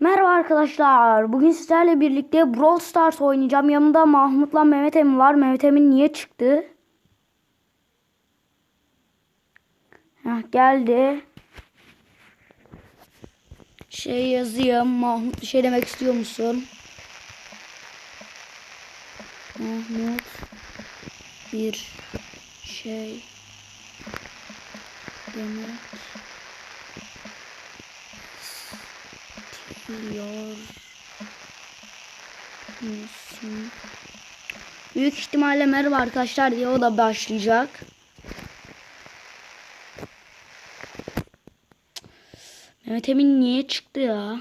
Merhaba arkadaşlar. Bugün sizlerle birlikte Brawl Stars oynayacağım. Yanımda Mahmut'la Mehmet Emin var. Mehmet Emin niye çıktı? Heh, geldi. Şey yazayım. Mahmut bir şey demek istiyor musun? Mahmut bir şey demek Biliyor? Büyük ihtimalle merhaba arkadaşlar diye o da başlayacak. Mehmet Emin niye çıktı ya?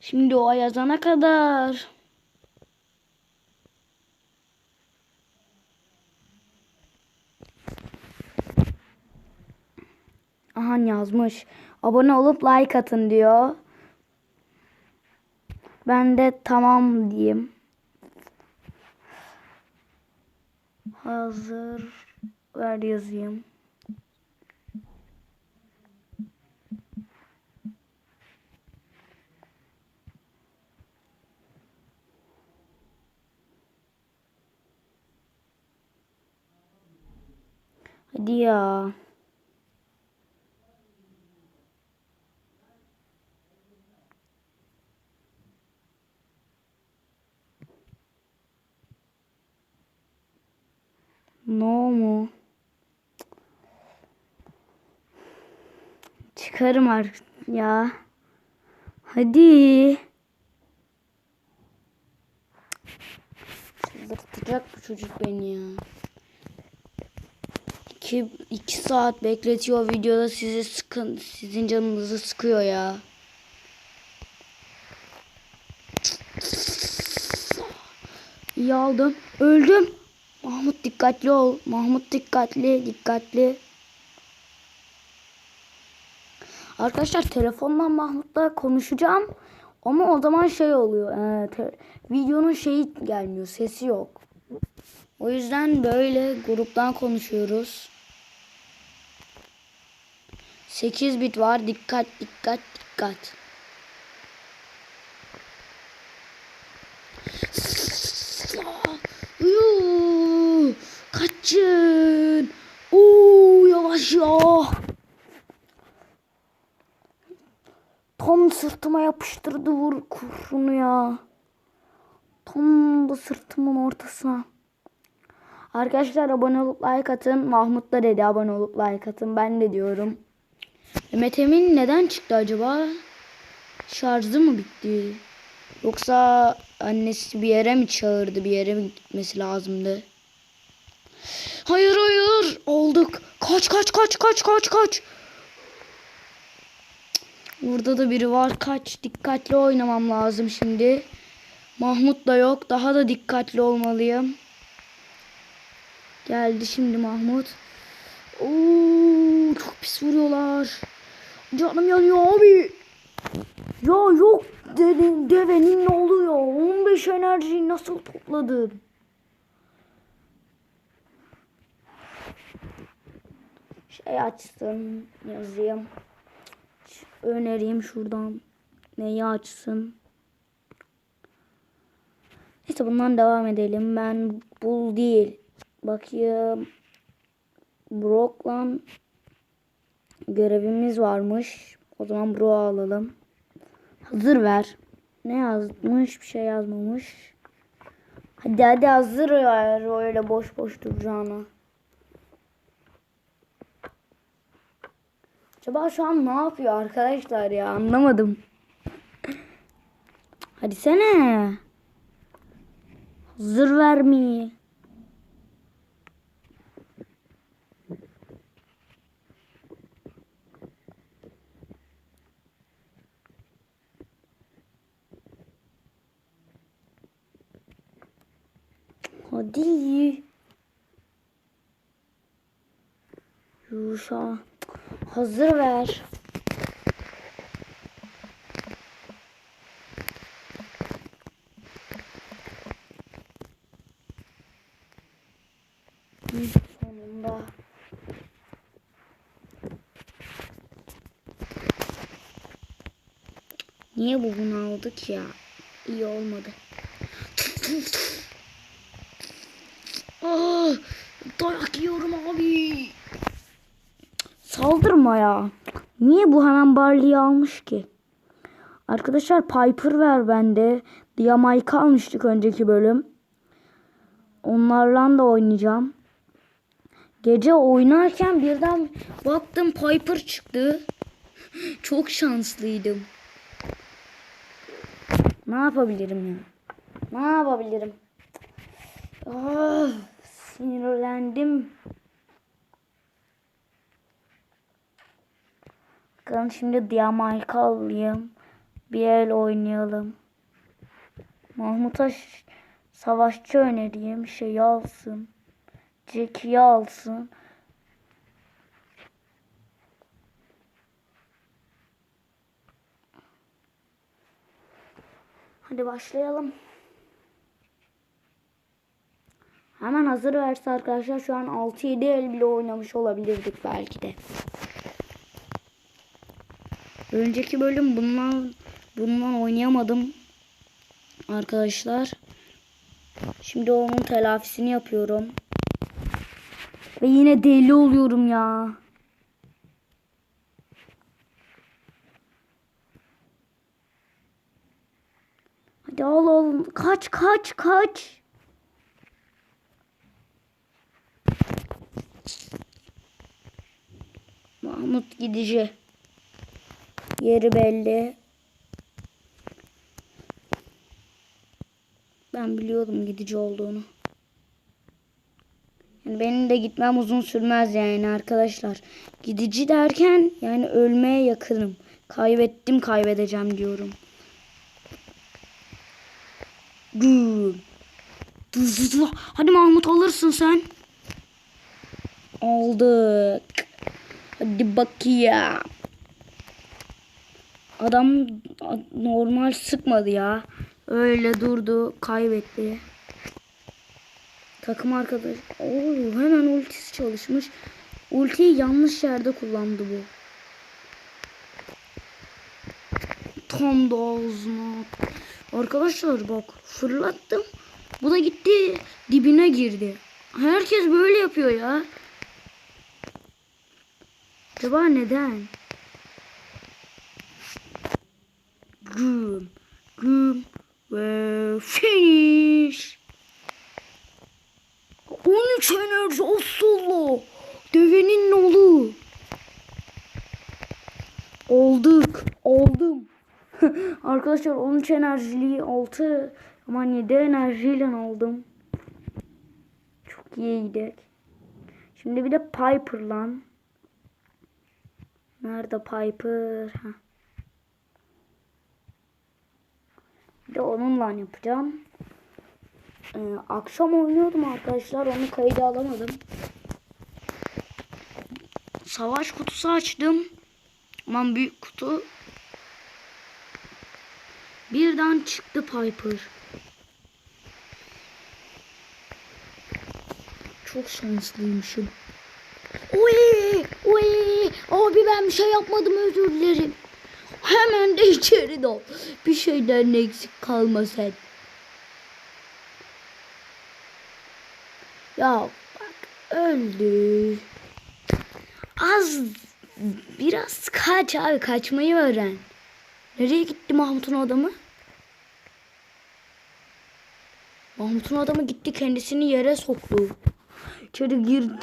Şimdi o yazana kadar. Aha yazmış. Abone olup like atın diyor. Ben de tamam diyeyim. Hazır ver yazayım. Hadi ya. No mu? Çıkarım artık ya. Hadi. Çıldırtacak bu çocuk beni ya. İki, iki saat bekletiyor videoda sizi sıkın, sizin canınızı sıkıyor ya. İyi aldım. Öldüm. Mahmut dikkatli ol. Mahmut dikkatli, dikkatli. Arkadaşlar telefondan Mahmut'la konuşacağım. Ama o zaman şey oluyor. E, videonun şeyi gelmiyor. Sesi yok. O yüzden böyle gruptan konuşuyoruz. 8 bit var. Dikkat, dikkat, dikkat. Yuu, kaçın. Oo, yavaş ya. Tam sırtıma yapıştırdı vur kurşunu ya. Tam da sırtımın ortasına. Arkadaşlar abone olup like atın. Mahmut da dedi abone olup like atın. Ben de diyorum. Mehmet Emin neden çıktı acaba? Şarjı mı bitti? Yoksa annesi bir yere mi çağırdı? Bir yere mi gitmesi lazımdı? Hayır hayır. Olduk. Kaç kaç kaç kaç kaç kaç. Burada da biri var. Kaç. Dikkatli oynamam lazım şimdi. Mahmut da yok. Daha da dikkatli olmalıyım. Geldi şimdi Mahmut. Oo, çok pis vuruyorlar. Canım yanıyor abi. Ya yok dedim devenin ne oluyor? 15 enerjiyi nasıl topladın? Şey açsın yazayım. Önereyim şuradan. Neyi açsın? Neyse bundan devam edelim. Ben bul değil. Bakayım. Brock'la görevimiz varmış. O zaman Brock'u alalım. Hazır ver. Ne yazmış? Bir şey yazmamış. Hadi hadi hazır ver. Öyle boş boş duracağına. Acaba şu an ne yapıyor arkadaşlar ya anlamadım. Hadi sene. Hazır vermeyi. Hadi. Yuşa. Hazır ver. Sonunda. Niye bu bunu aldık ya? İyi olmadı. Aa, dayak yiyorum abi. Saldırma ya. Niye bu hemen Barley'i almış ki? Arkadaşlar Piper ver bende. Diamike almıştık önceki bölüm. Onlarla da oynayacağım. Gece oynarken birden baktım Piper çıktı. Çok şanslıydım. Ne yapabilirim ya? Ne yapabilirim? Ah, sinirlendim. Bakalım şimdi Diamike alayım. Bir el oynayalım. Mahmut'a savaşçı önereyim. Şey alsın. Jackie'yi alsın. Hadi başlayalım. Hemen hazır verse arkadaşlar şu an 6-7 el bile oynamış olabilirdik belki de. Önceki bölüm bundan bundan oynayamadım arkadaşlar. Şimdi onun telafisini yapıyorum. Ve yine deli oluyorum ya. Hadi al al. Kaç kaç kaç. Mahmut gidici. Yeri belli. Ben biliyordum gidici olduğunu. Yani benim de gitmem uzun sürmez yani arkadaşlar. Gidici derken yani ölmeye yakınım. Kaybettim kaybedeceğim diyorum. Güm. Hadi Mahmut alırsın sen. Aldık. Hadi bakayım. Adam normal sıkmadı ya. Öyle durdu, kaybetti. Takım arkadaş. Oo, hemen ultisi çalışmış. Ultiyi yanlış yerde kullandı bu. Tam da ağzına. Arkadaşlar bak fırlattım. Bu da gitti dibine girdi. Herkes böyle yapıyor ya. Acaba neden? Güm, güm ve finish. 13 enerji o solo. Devenin nolu. Olduk. Oldum. Arkadaşlar 13 enerjili 6 aman 7 enerjiyle aldım. Çok iyiydik. Şimdi bir de Piper lan. Nerede Piper? Heh. Bir de onunla yapacağım. Ee, akşam oynuyordum arkadaşlar. Onu kayda alamadım. Savaş kutusu açtım. Aman büyük kutu. Birden çıktı Piper. Çok şanslıymışım. Oy, oy, abi ben bir şey yapmadım özür dilerim. Hemen de içeri dal. Bir şeyden eksik kalma sen. Ya bak öldü. Az biraz kaç abi kaçmayı öğren. Nereye gitti Mahmut'un adamı? Mahmut'un adamı gitti kendisini yere soktu. İçeri girdi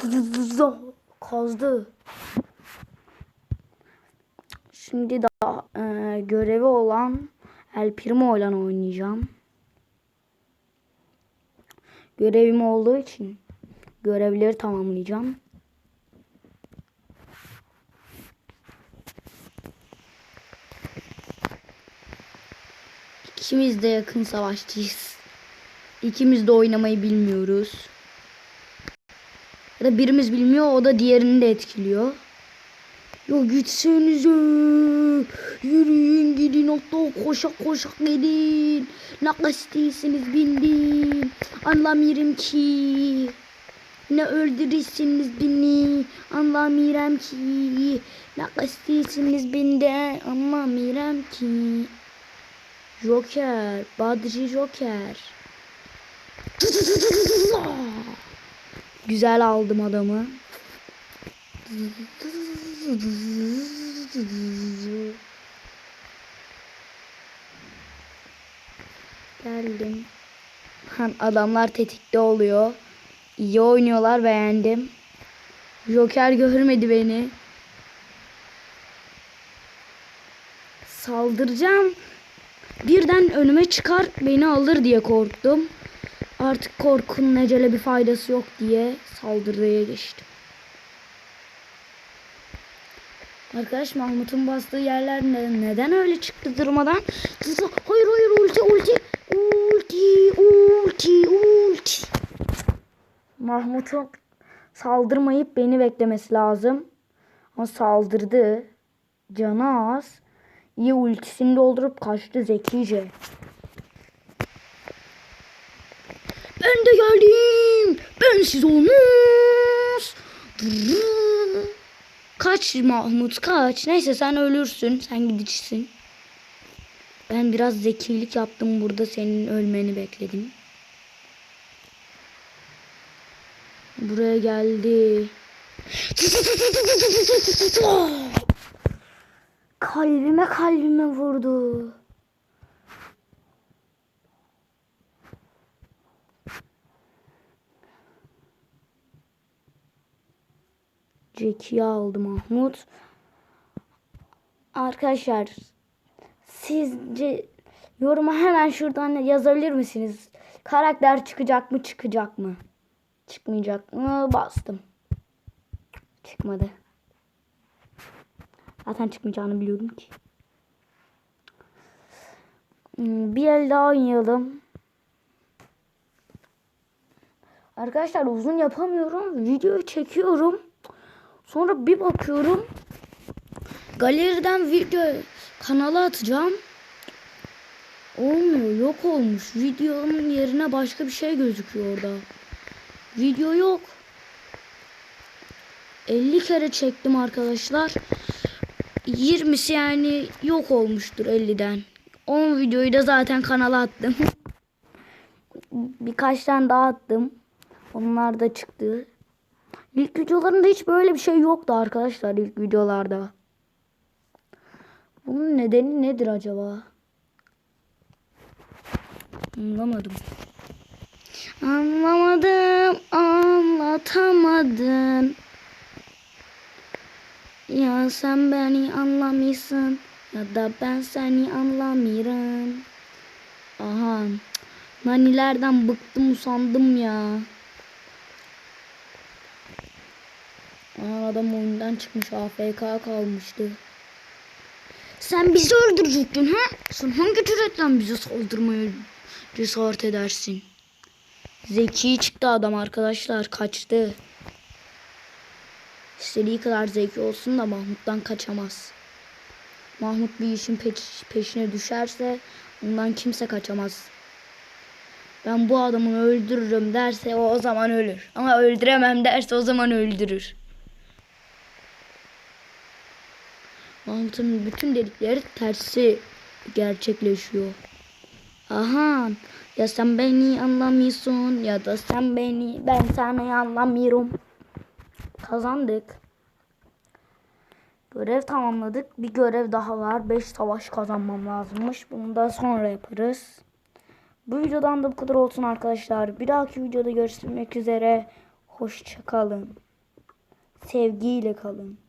kazdı. Şimdi daha e, görevi olan El Primo ile oynayacağım. Görevim olduğu için görevleri tamamlayacağım. İkimiz de yakın savaşçıyız. İkimiz de oynamayı bilmiyoruz. Ya da birimiz bilmiyor o da diğerini de etkiliyor. Ya gitsenize. Yürüyün gidin hatta koşa koşa gidin. Ne istiyorsunuz bindim. Anlamıyorum ki. Ne öldürürsünüz beni. Anlamıyorum ki. Ne istiyorsunuz benden. Anlamıyorum ki. Joker. Badri Joker. Güzel aldım adamı. Geldim. Han adamlar tetikte oluyor. İyi oynuyorlar beğendim. Joker görmedi beni. Saldıracağım. Birden önüme çıkar beni alır diye korktum. Artık korkunun ecele bir faydası yok diye saldırıya geçtim. Arkadaş Mahmut'un bastığı yerler ne- neden öyle çıktı durmadan? Hayır hayır ulti ulti ulti ulti ulti. Mahmut'un saldırmayıp beni beklemesi lazım. Ama saldırdı. Canı az. İyi ultisini doldurup kaçtı zekice. Ben de geldim. Bensiz olmaz. Kaç Mahmut kaç. Neyse sen ölürsün. Sen gidicisin. Ben biraz zekilik yaptım burada senin ölmeni bekledim. Buraya geldi. Kalbime kalbime vurdu. Jack'i aldı Mahmut. Arkadaşlar sizce yoruma hemen şuradan yazabilir misiniz? Karakter çıkacak mı çıkacak mı? Çıkmayacak mı? Bastım. Çıkmadı. Zaten çıkmayacağını biliyordum ki. Hmm, Bir el daha oynayalım. Arkadaşlar uzun yapamıyorum. Videoyu çekiyorum. Sonra bir bakıyorum. Galeriden video kanala atacağım. Olmuyor. Yok olmuş. Videonun yerine başka bir şey gözüküyor orada. Video yok. 50 kere çektim arkadaşlar. 20'si yani yok olmuştur 50'den. 10 videoyu da zaten kanala attım. Birkaç tane daha attım. Onlar da çıktı. İlk videolarında hiç böyle bir şey yoktu arkadaşlar ilk videolarda. Bunun nedeni nedir acaba? Anlamadım. Anlamadım, anlatamadın. Ya sen beni anlamıyorsun ya da ben seni anlamıyorum. Aha. Nanilerden bıktım usandım ya. Aa, adam oyundan çıkmış AFK kalmıştı. Sen bizi öldürecektin ha? Sen hangi cüretle bize saldırmaya cesaret edersin? Zeki çıktı adam arkadaşlar kaçtı. İstediği kadar zeki olsun da Mahmut'tan kaçamaz. Mahmut bir işin peş- peşine düşerse ondan kimse kaçamaz. Ben bu adamı öldürürüm derse o, o zaman ölür. Ama öldüremem derse o zaman öldürür. Mahmut'un bütün dedikleri tersi gerçekleşiyor. Aha ya sen beni anlamıyorsun ya da sen beni ben seni anlamıyorum. Kazandık. Görev tamamladık. Bir görev daha var. 5 savaş kazanmam lazımmış. Bunu da sonra yaparız. Bu videodan da bu kadar olsun arkadaşlar. Bir dahaki videoda görüşmek üzere. Hoşçakalın. Sevgiyle kalın.